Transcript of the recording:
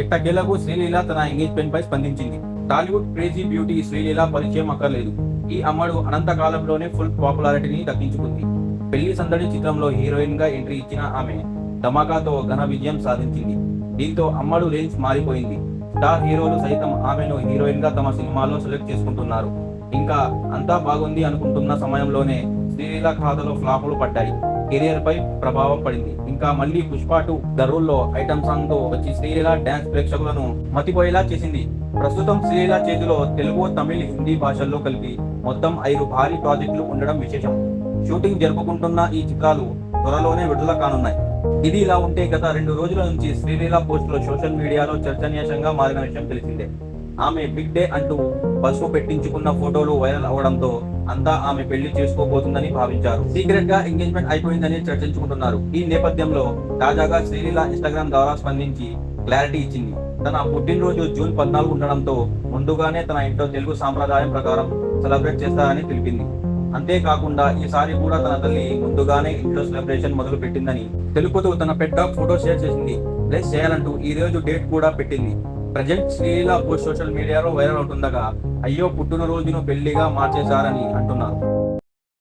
ఎట్టకేలకు శ్రీలీల తన ఎంగేజ్మెంట్ పై స్పందించింది. టాలీవుడ్ క్రేజీ బ్యూటీ శ్రీలీల పరిచయం అక్కర్లేదు. ఈ అమ్మడు అనంత కాలంలోనే ఫుల్ పాపులారిటీని దక్కించుకుంది. పెళ్ళి సందడి చిత్రంలో హీరోయిన్గా ఎంట్రీ ఇచ్చిన ఆమె ధమాకాతో ఘన విజయం సాధించింది. దీంతో అమ్మడు రేంజ్ మారిపోయింది. స్టార్ హీరోలు సైతం ఆమెను హీరోయిన్గా తమ సినిమాలో సెలెక్ట్ చేసుకుంటున్నారు. ఇంకా అంతా బాగుంది అనుకుంటున్న సమయంలోనే శ్రీలీల ఖాతాలో ఫ్లాపులు పడ్డాయి. కెరియర్ పై ప్రభావం పడింది. ఇంకా మళ్ళీ పుష్ప టూ రోల్లో ఐటమ్ సాంగ్తో వచ్చి శ్రీలీల డాన్స్ ప్రేక్షకులను మతిపోయేలా చేసింది. ప్రస్తుతం శ్రీలీల చేతిలో తెలుగు తమిళ్ హిందీ భాషల్లో కలిపి మొత్తం ఐదు భారీ ప్రాజెక్టులు ఉండడం విశేషం. షూటింగ్ జరుపుకుంటున్న ఈ చిత్రాలు త్వరలోనే విడుదల కానున్నాయి. ఇది ఇలా ఉంటే గత రెండు రోజుల నుంచి శ్రీలీల పోస్టులు సోషల్ మీడియాలో చర్చనీయాంశంగా మారిన విషయం తెలిసిందే. ఆమె బిగ్ డే అంటూ పసుపు పెట్టించుకున్న ఫోటోలు వైరల్ అవడంతో అంతా ఆమె పెళ్ళి చేసుకోబోతుందని భావించారు. సీక్రెట్గా ఎంగేజ్మెంట్ అయిపోయిందని చర్చించుకుంటున్నారు. ఈ నేపథ్యంలో తాజాగా శ్రీలీల ఇన్స్టాగ్రామ్ ద్వారా స్పందించి క్లారిటీ ఇచ్చింది. తన పుట్టినరోజు జూన్ పద్నాలుగు ఉండడంతో ముందుగానే తన ఇంట్లో తెలుగు సాంప్రదాయం ప్రకారం సెలబ్రేట్ చేస్తారని తెలిపింది. అంతేకాకుండా ఈసారి కూడా తన తల్లి ముందుగానే ఇంట్లో సెలబ్రేషన్ మొదలు పెట్టిందని తెలుపుతూ తన పెద్ద ఫోటో షేర్ చేసింది. ప్లస్ చేయాలంటూ ఈ రోజు డేట్ కూడా పెట్టింది. Present Sreeleela post social media viral అవుతుండగా అయ్యో పుట్టినరోజును పెళ్ళిగా మార్చేశారని అంటున్నారు.